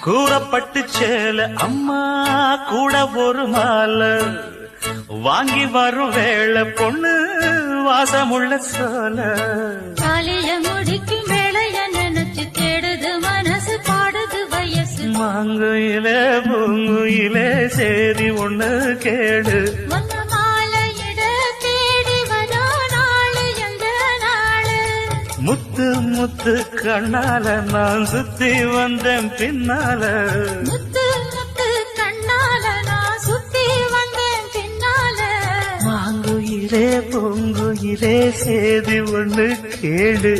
கூறப்பட்டு சேல அம்மா கூட ஒரு மாலை. வாங்கி வரும் வேளை பொண்ணு வாசமுள்ள சோல. மாங்குயிலே பூங்குயிலே சேதி ஒண்ணு கேடு முத்து முத்து கண்ணால நான் சுத்தி வந்தேன் பின்னால. முத்து முத்து கண்ணால நான் சுத்தி வந்தேன் பின்னால. மாங்குயிலே பூங்குயிலே சேதி ஒண்ணு கேடு